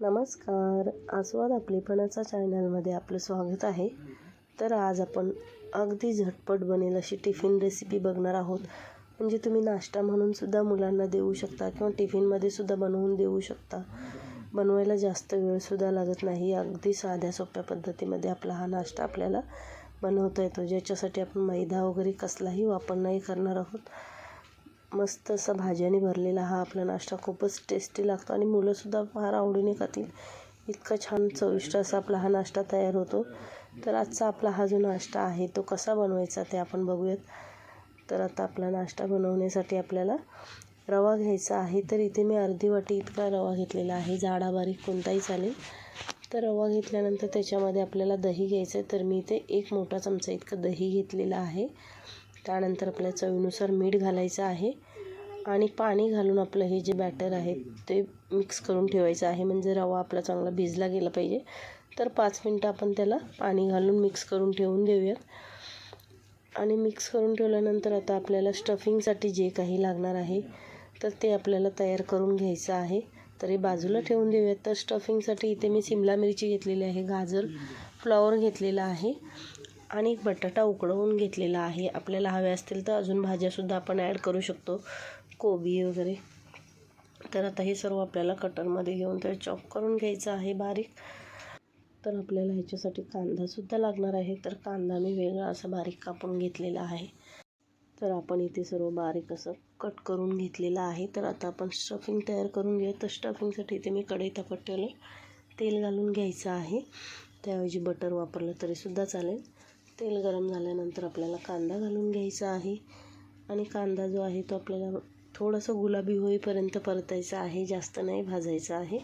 नमस्कार. आस्वाद आपलेपणाचा चॅनलमध्ये आपलं स्वागत आहे. तर आज आपण अगदी झटपट बनेल अशी टिफिन रेसिपी बघणार आहोत. म्हणजे तुम्ही नाश्ता म्हणून सुद्धा मुलांना देऊ शकता किंवा टिफिनमध्ये सुद्धा बनवून देऊ शकता. बनवायला जास्त वेळसुद्धा लागत नाही. अगदी साध्या सोप्या पद्धतीमध्ये आपला हा नाश्ता आपल्याला बनवता येतो. ज्याच्यासाठी आपण मैदा वगैरे कसलाही वापर नाही करणार आहोत. मस्त असा भाज्याने भरलेला हा आपला नाश्ता. खूपच टेस्टी लागतो आणि मुलंसुद्धा फार आवडीने खातील. इतका छान चविष्ट असा आपला हा नाश्ता तयार होतो. तर आजचा आपला हा जो नाश्ता आहे तो कसा बनवायचा ते आपण बघूयात. तर आता आपला नाश्ता बनवण्यासाठी आपल्याला रवा घ्यायचा आहे. तर इथे मी अर्धी वाटी इतका रवा घेतलेला आहे. जाडा बारीक कोणताही चालेल. तर रवा घेतल्यानंतर त्याच्यामध्ये आपल्याला दही घ्यायचं आहे तर मी इथे एक मोठा चमचा इतकं दही घेतलेलं आहे. त्यानंतर आपल्या चवीनुसार मीठ घालायचं आहे आणि पाणी घालून आपलं हे जे बॅटर आहे ते मिक्स करून ठेवायचं आहे. म्हणजे रवा आपला चांगला भिजला गेला पाहिजे. तर पाच मिनटं आपण त्याला पाणी घालून मिक्स करून ठेवून देऊयात. आणि मिक्स करून ठेवल्यानंतर आता आपल्याला स्टफिंगसाठी जे काही लागणार आहे तर ते आपल्याला तयार करून घ्यायचं आहे. तर हे बाजूला ठेवून देऊयात. तर स्टफिंगसाठी इथे मी सिमला मिरची घेतलेली आहे गाजर फ्लॉवर घेतलेला आहे. आणि एक बटाटा उकडवून घेतलेला आहे. आपल्याला हवे असतील तर अजून भाज्यासुद्धा आपण ॲड करू शकतो. कोबी वगैरे. तर आता हे सर्व आपल्याला कटरमध्ये घेऊन ते चॉप करून घ्यायचं आहे बारीक. तर आपल्याला ह्याच्यासाठी कांदासुद्धा लागणार आहे. तर कांदा मी वेगळा असा बारीक कापून घेतलेला आहे. तर आपण इथे सर्व बारीक असं कट करून घेतलेलं आहे. तर आता आपण स्टफिंग तयार करून घेऊ तर स्टफिंगसाठी इथे मी कढई तापत ठेवलं तेल घालून घ्यायचं आहे. त्याऐवजी बटर वापरलं तरीसुद्धा चालेल. तेल गरम झाल्यानंतर आपल्याला कांदा घालून घ्यायचा आहे. आणि कांदा जो आहे तो आपल्याला थोडंसं गुलाबी होईपर्यंत परतायचा आहे जास्त नाही भाजायचा आहे.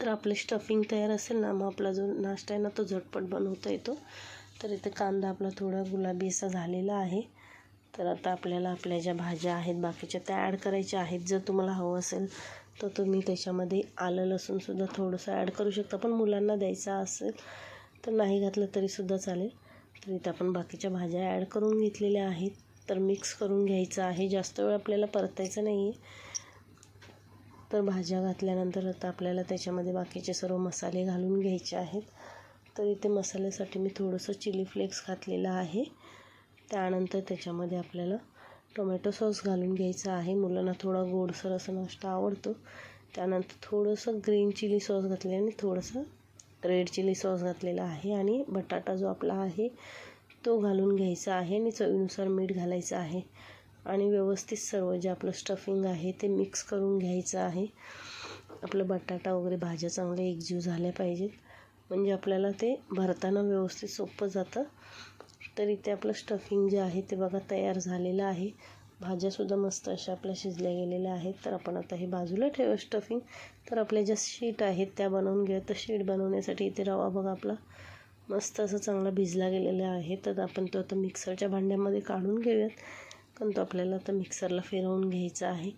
तर आपले स्टफिंग तयार असेल ना मग आपला जो नाश्ता आहे ना तो झटपट बनवता येतो. तर इथे कांदा आपला थोडा गुलाबी असा झालेला आहे. तर आता आपल्याला आपल्या ज्या भाज्या आहेत बाकीच्या त्या ॲड करायच्या आहेत. जर तुम्हाला हवं असेल तर तुम्ही त्याच्यामध्ये आलं लसूणसुद्धा थोडंसं ॲड करू शकता. पण मुलांना द्यायचा असेल तर नाही घातलं तरीसुद्धा चालेल. तर इथं आपण बाकीच्या भाज्या ॲड करून घेतलेल्या आहेत. तर मिक्स करून घ्यायचं आहे. जास्त वेळ आपल्याला परतायचं नाही आहे तर भाज्या घातल्यानंतर आता आपल्याला त्याच्यामध्ये बाकीचे सर्व मसाले घालून घ्यायचे आहेत. तर इथे मसाल्यासाठी मी थोडंसं चिली फ्लेक्स घातलेलं आहे. त्यानंतर त्याच्यामध्ये आपल्याला टोमॅटो सॉस घालून घ्यायचा आहे. मुलांना थोडा गोडसर असा नाश्ता आवडतो. त्यानंतर थोडंसं ग्रीन चिली सॉस घातले आणि रेड चिली सॉस घातलेला आहे आणि बटाटा जो आपला आहे तो घालून घ्यायचा आहे. आणि चवीनुसार मीठ घालायचं आहे आणि व्यवस्थित सर्व जे आपलं स्टफिंग आहे ते मिक्स करून घ्यायचं आहे. आपलं बटाटा वगैरे भाज्या चांगल्या एकजीव झाल्या पाहिजेत. म्हणजे आपल्याला ते भरताना व्यवस्थित सोपं जातं. तर इथे आपलं स्टफिंग जे आहे ते बघा तयार झालेलं आहे. भाज्यासुद्धा मस्त अशा आपल्या शिजल्या गेलेल्या आहेत. तर आपण आता हे बाजूला ठेवू स्टफिंग तर आपल्या ज्या शीट आहेत त्या बनवून घेऊया. तर शीट बनवण्यासाठी इथे रवा बघा आपला मस्त असं चांगला भिजला गेलेला आहे. तर आपण तो आता मिक्सरच्या भांड्यामध्ये काढून घेऊयात. कारण तो आपल्याला आता मिक्सरला फिरवून घ्यायचा आहे.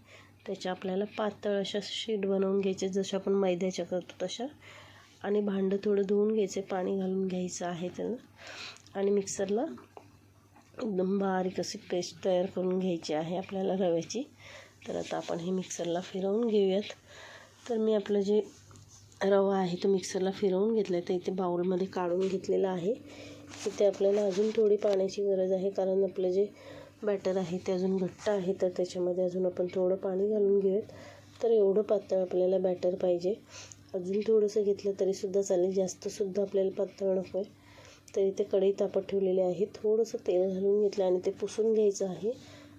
त्याच्या आपल्याला पातळ अशा शीट बनवून घ्यायचे. जशा आपण मैद्याच्या करतो तशा. आणि भांडं थोडं धुवून घ्यायचे. पाणी घालून घ्यायचं आहे त्याला. आणि मिक्सरला एकदम बारीक अशी पेस्ट तयार करून घ्यायची आहे आपल्याला रव्याची. तर आता आपण हे मिक्सरला फिरवून घेऊयात. तर मी आपलं जे रवा आहे तो मिक्सरला फिरवून घेतला आहे तर इथे बाउलमध्ये काढून घेतलेला आहे. इथे आपल्याला अजून थोडी पाण्याची गरज आहे. कारण आपलं जे बॅटर आहे ते अजून घट्ट आहे. तर त्याच्यामध्ये अजून आपण थोडं पाणी घालून घेऊयात. तर एवढं पातळ आपल्याला बॅटर पाहिजे. अजून थोडंसं घेतलं तरीसुद्धा चालेल. जास्तसुद्धा आपल्याला पातळ नको आहे तर इथे कढई तापत ठेवलेली आहे. थोडंसं तेल घालून घेतलं आणि ते पुसून घ्यायचं आहे.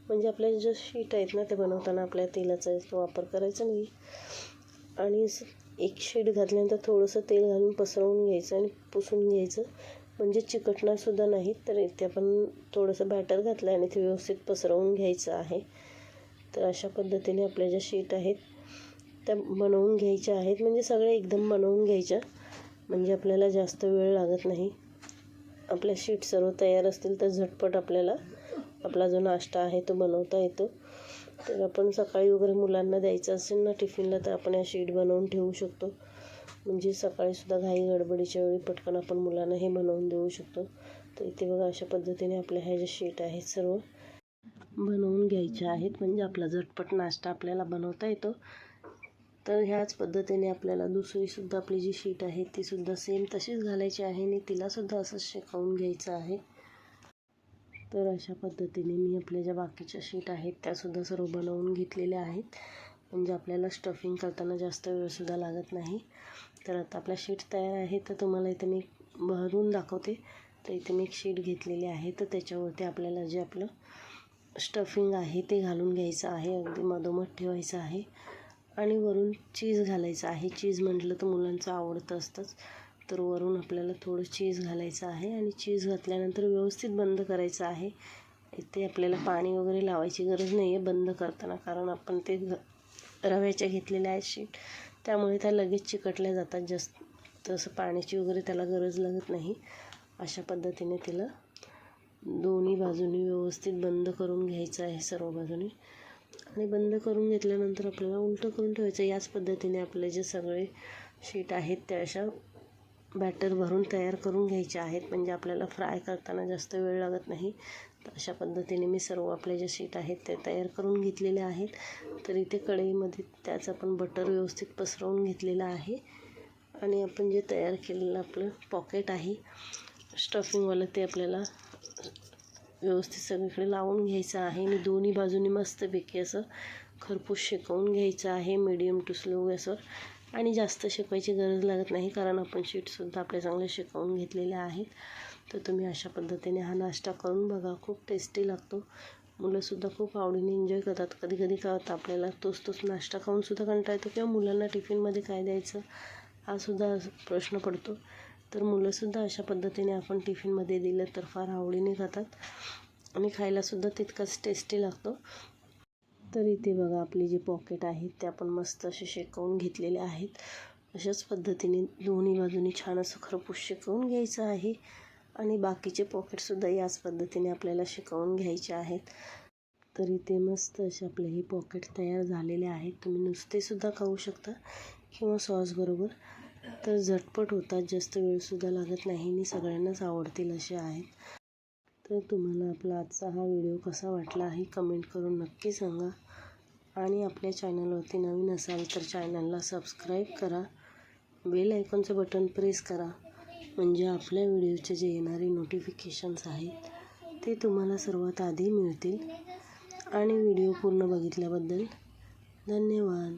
म्हणजे आपल्या ज्या शीट आहेत ना ते बनवताना आपल्या तेलाचा वापर करायचा नाही. आणि एक शीट घातल्यानंतर थोडंसं तेल घालून पसरवून घ्यायचं आणि पुसून घ्यायचं. म्हणजे चिकटणारसुद्धा नाही तर इथे आपण थोडंसं बॅटर घातलं आणि ते व्यवस्थित पसरवून घ्यायचं आहे. तर अशा पद्धतीने आपल्या ज्या शीट आहेत त्या बनवून घ्यायच्या आहेत. म्हणजे सगळ्या एकदम बनवून घ्यायच्या. म्हणजे आपल्याला जास्त वेळ लागत नाही. आपल्या शीट सर्व तयार असतील तर झटपट आपल्याला आपला जो नाश्ता आहे तो बनवता येतो. तर आपण सकाळी वगैरे मुलांना द्यायचं असेल ना टिफिनला तर आपण या शीट बनवून ठेवू शकतो. म्हणजे सकाळीसुद्धा घाई गडबडीच्या वेळी पटकन आपण मुलांना हे बनवून देऊ शकतो. तर इथे बघा अशा पद्धतीने आपल्या ह्या ज्या शीट आहेत सर्व बनवून घ्यायच्या आहेत. म्हणजे आपला झटपट नाश्ता आपल्याला बनवता येतो. तर ह्याच पद्धतीने आपल्याला दुसरीसुद्धा आपली जी शीट आहे तीसुद्धा सेम तशीच घालायची आहे आणि तिलासुद्धा असंच शेकावून घ्यायचं आहे. तर अशा पद्धतीने मी आपल्या ज्या बाकीच्या शीट आहेत त्यासुद्धा सर्व बनवून घेतलेल्या आहेत. म्हणजे आपल्याला स्टफिंग करताना जास्त वेळसुद्धा लागत नाही. तर आता आपल्या शीट तयार आहे तर तुम्हाला इथे मी भरून दाखवते. तर इथे मी एक शीट घेतलेली आहे तर त्याच्यावरती आपल्याला जे आपलं स्टफिंग आहे ते घालून घ्यायचं आहे. अगदी मधोमध ठेवायचं आहे. आणि वरून चीज घालायचं आहे. चीज म्हटलं तर मुलांचं आवडतं असतंच. तर वरून आपल्याला थोडं चीज घालायचं आहे आणि चीज घातल्यानंतर व्यवस्थित बंद करायचं आहे. इथे आपल्याला पाणी वगैरे लावायची गरज नाही आहे बंद करताना कारण आपण ते रव्याच्या घेतलेल्या आहेत शीट त्यामुळे त्या लगेच चिकटल्या जातात. जास्त तसं पाण्याची वगैरे त्याला गरज लागत नाही. अशा पद्धतीने तिला दोन्ही बाजूनी व्यवस्थित बंद करून घ्यायचं आहे सर्व बाजूनी. आणि बंद करून घेतल्यानंतर आपल्याला उलटं करून ठेवायचं. याच पद्धतीने आपले जे सगळे शीट आहेत त्या अशा बॅटर भरून तयार करून घ्यायचे आहेत. म्हणजे आपल्याला फ्राय करताना जास्त वेळ लागत नाही. तर अशा पद्धतीने मी सर्व आपले जे शीट आहेत ते तयार करून घेतलेले आहेत. तर इथे कढईमध्ये त्याचं आपण बटर व्यवस्थित पसरवून घेतलेलं आहे. आणि आपण जे तयार केलेलं आपलं पॉकेट आहे स्टफिंगवालं ते आपल्याला व्यवस्थित सगळीकडे लावून घ्यायचं आहे. आणि दोन्ही बाजूनी मस्तपैकी असं खरपूस शेकवून घ्यायचं आहे. मिडियम टू स्लो गॅसवर आणि जास्त शेकायची गरज लागत नाही कारण आपण शीटसुद्धा आपल्या चांगले शेकवून घेतलेले आहेत. तर तुम्ही अशा पद्धतीने हा नाश्ता करून बघा. खूप टेस्टी लागतो. मुलंसुद्धा खूप आवडीने एन्जॉय करतात. कधी कधी काय होतं आपल्याला तोच तोच नाश्ता खाऊनसुद्धा कंटाळा येतो किंवा मुलांना टिफिनमध्ये काय द्यायचं हा सुद्धा प्रश्न पडतो. तर मुलंसुद्धा अशा पद्धतीने आपण टिफिनमध्ये दिलं तर फार आवडीने खातात. आणि खायलासुद्धा तितकाच टेस्टी लागतो. तर इथे बघा आपली जी पॉकेट आहेत ते आपण मस्त असे शेकवून घेतलेले आहेत. अशाच पद्धतीने दोन्ही बाजूनी छान असं खरपूस शेकवून घ्यायचं आहे. आणि बाकीचे पॉकेटसुद्धा याच पद्धतीने आपल्याला शिकवून घ्यायचे आहेत. तर इथे मस्त असे आपले हे पॉकेट तयार झालेले आहेत तुम्ही नुसतेसुद्धा खाऊ शकता किंवा सॉसबरोबर तर झटपट होतात जास्त वेळसुद्धा लागत नाही. आणि सगळ्यांनाच आवडतील असे आहेत. तर तुम्हाला आपला आजचा हा व्हिडिओ कसा वाटला हे कमेंट करून नक्की सांगा. आणि आपल्या चॅनलवरती नवीन असाल तर चॅनलला सबस्क्राईब करा. बेल आयकॉनचं बटन प्रेस करा. म्हणजे आपल्या व्हिडिओचे जे येणारे नोटिफिकेशन्स आहेत ते तुम्हाला सर्वात आधी मिळतील. आणि व्हिडिओ पूर्ण बघितल्याबद्दल धन्यवाद.